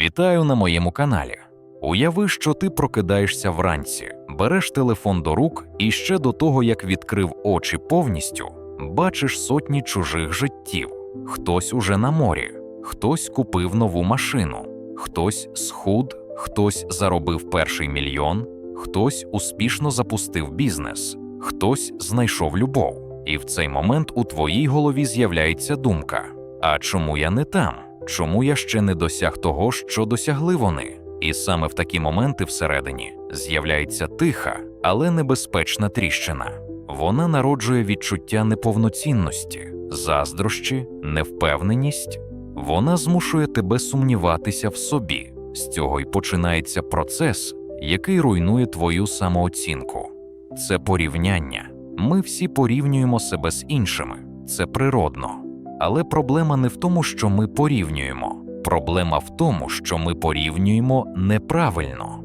Вітаю на моєму каналі. Уяви, що ти прокидаєшся вранці, береш телефон до рук і ще до того, як відкрив очі повністю, бачиш сотні чужих життів. Хтось уже на морі, хтось купив нову машину, хтось схуд, хтось заробив перший мільйон, хтось успішно запустив бізнес, хтось знайшов любов. І в цей момент у твоїй голові з'являється думка: а чому я не там? Чому я ще не досяг того, що досягли вони? І саме в такі моменти всередині з'являється тиха, але небезпечна тріщина. Вона народжує відчуття неповноцінності, заздрощі, невпевненість. Вона змушує тебе сумніватися в собі. З цього й починається процес, який руйнує твою самооцінку. Це порівняння. Ми всі порівнюємо себе з іншими, це природно. Але проблема не в тому, що ми порівнюємо. Проблема в тому, що ми порівнюємо неправильно.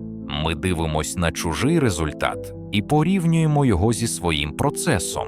Ми дивимось на чужий результат і порівнюємо його зі своїм процесом.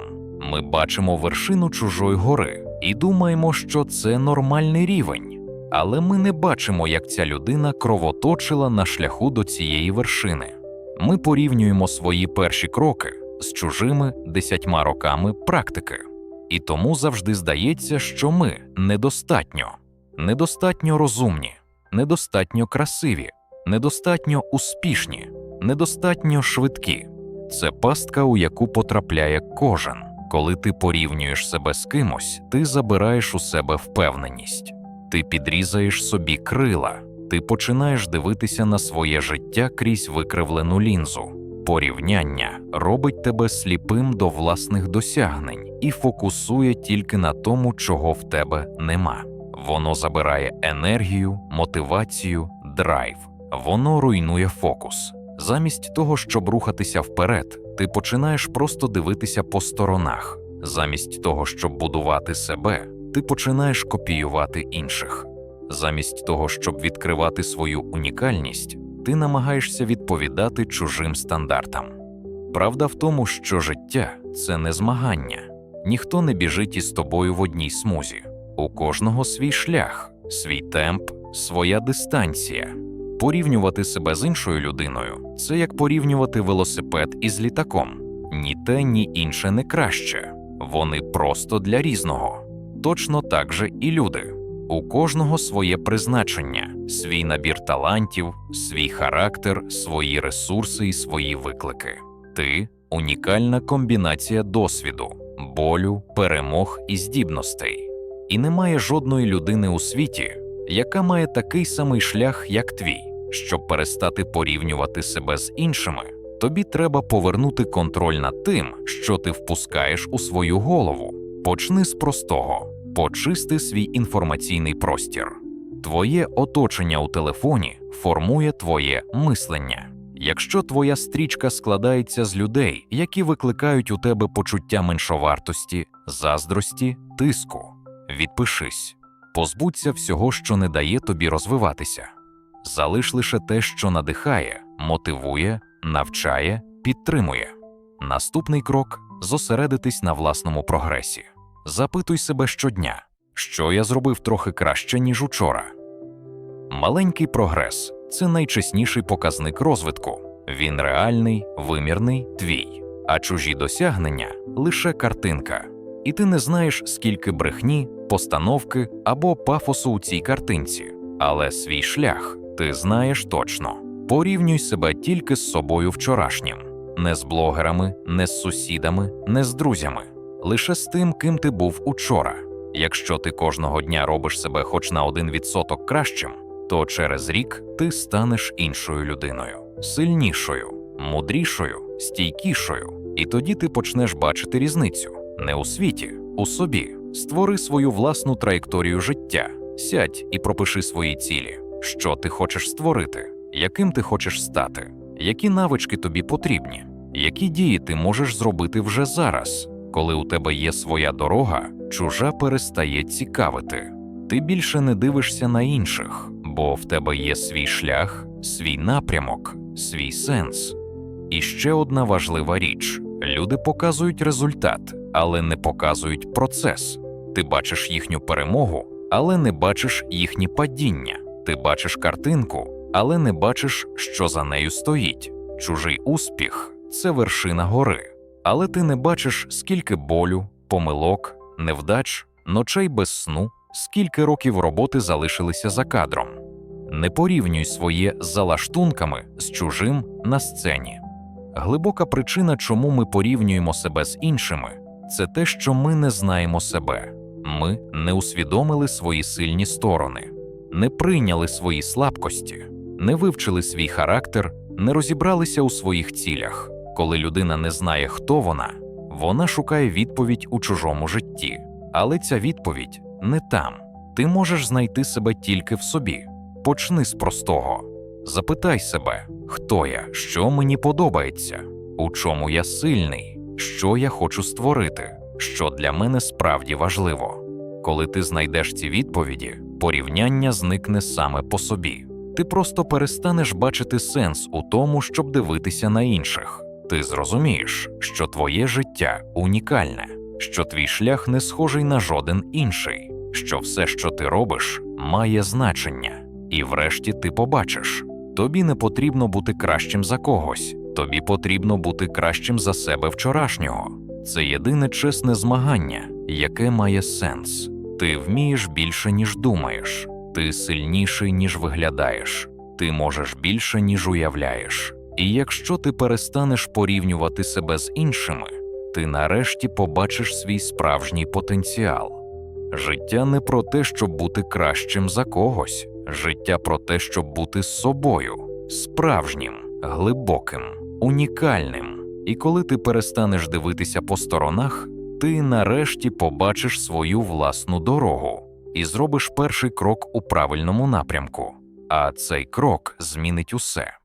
Ми бачимо вершину чужої гори і думаємо, що це нормальний рівень. Але ми не бачимо, як ця людина кровоточила на шляху до цієї вершини. Ми порівнюємо свої перші кроки з чужими десятьма роками практики. І тому завжди здається, що ми недостатньо, недостатньо розумні, недостатньо красиві, недостатньо успішні, недостатньо швидкі. Це пастка, у яку потрапляє кожен. Коли ти порівнюєш себе з кимось, ти забираєш у себе впевненість, ти підрізаєш собі крила, ти починаєш дивитися на своє життя крізь викривлену лінзу. Порівняння робить тебе сліпим до власних досягнень і фокусує тільки на тому, чого в тебе нема. Воно забирає енергію, мотивацію, драйв. Воно руйнує фокус. Замість того, щоб рухатися вперед, ти починаєш просто дивитися по сторонах. Замість того, щоб будувати себе, ти починаєш копіювати інших. Замість того, щоб відкривати свою унікальність, ти намагаєшся відповідати чужим стандартам. Правда в тому, що життя це не змагання, ніхто не біжить із тобою в одній смузі. У кожного свій шлях, свій темп, своя дистанція. Порівнювати себе з іншою людиною це як порівнювати велосипед із літаком. Ні те, ні інше не краще. Вони просто для різного. Точно так же і люди. У кожного своє призначення, свій набір талантів, свій характер, свої ресурси і свої виклики. Ти унікальна комбінація досвіду, болю, перемог і здібностей. І немає жодної людини у світі, яка має такий самий шлях, як твій. Щоб перестати порівнювати себе з іншими, тобі треба повернути контроль над тим, що ти впускаєш у свою голову. Почни з простого почисти свій інформаційний простір. Твоє оточення у телефоні формує твоє мислення. Якщо твоя стрічка складається з людей, які викликають у тебе почуття меншовартості, заздрості, тиску, відпишись, позбудься всього, що не дає тобі розвиватися. Залиш лише те, що надихає, мотивує, навчає, підтримує. Наступний крок зосередитись на власному прогресі. Запитуй себе щодня, що я зробив трохи краще, ніж учора. Маленький прогрес це найчесніший показник розвитку. Він реальний, вимірний, твій, а чужі досягнення лише картинка. І ти не знаєш, скільки брехні, постановки або пафосу у цій картинці, але свій шлях ти знаєш точно. Порівнюй себе тільки з собою вчорашнім, не з блогерами, не з сусідами, не з друзями, лише з тим, ким ти був учора. Якщо ти кожного дня робиш себе хоч на один відсоток кращим, то через рік ти станеш іншою людиною, сильнішою, мудрішою, стійкішою, і тоді ти почнеш бачити різницю. Не у світі, у собі. Створи свою власну траєкторію життя, сядь і пропиши свої цілі, що ти хочеш створити, яким ти хочеш стати, які навички тобі потрібні, які дії ти можеш зробити вже зараз. Коли у тебе є своя дорога, чужа перестає цікавити. Ти більше не дивишся на інших, бо в тебе є свій шлях, свій напрямок, свій сенс. І ще одна важлива річ: люди показують результат, але не показують процес. Ти бачиш їхню перемогу, але не бачиш їхні падіння. Ти бачиш картинку, але не бачиш, що за нею стоїть. Чужий успіх це вершина гори, але ти не бачиш, скільки болю, помилок, невдач, ночей без сну, скільки років роботи залишилися за кадром. Не порівнюй своє залаштунками з чужим на сцені. Глибока причина, чому ми порівнюємо себе з іншими, це те, що ми не знаємо себе. Ми не усвідомили свої сильні сторони, не прийняли свої слабкості, не вивчили свій характер, не розібралися у своїх цілях. Коли людина не знає, хто вона, вона шукає відповідь у чужому житті. Але ця відповідь не там. Ти можеш знайти себе тільки в собі. Почни з простого. Запитай себе, хто я, що мені подобається, у чому я сильний, що я хочу створити, що для мене справді важливо. Коли ти знайдеш ці відповіді, порівняння зникне саме по собі. Ти просто перестанеш бачити сенс у тому, щоб дивитися на інших. Ти зрозумієш, що твоє життя унікальне, що твій шлях не схожий на жоден інший, що все, що ти робиш, має значення. І врешті ти побачиш, тобі не потрібно бути кращим за когось, тобі потрібно бути кращим за себе вчорашнього. Це єдине чесне змагання, яке має сенс. Ти вмієш більше, ніж думаєш, ти сильніший, ніж виглядаєш, ти можеш більше, ніж уявляєш. І якщо ти перестанеш порівнювати себе з іншими, ти нарешті побачиш свій справжній потенціал. Життя не про те, щоб бути кращим за когось, життя про те, щоб бути з собою, справжнім, глибоким, унікальним. І коли ти перестанеш дивитися по сторонах, ти нарешті побачиш свою власну дорогу і зробиш перший крок у правильному напрямку. А цей крок змінить усе.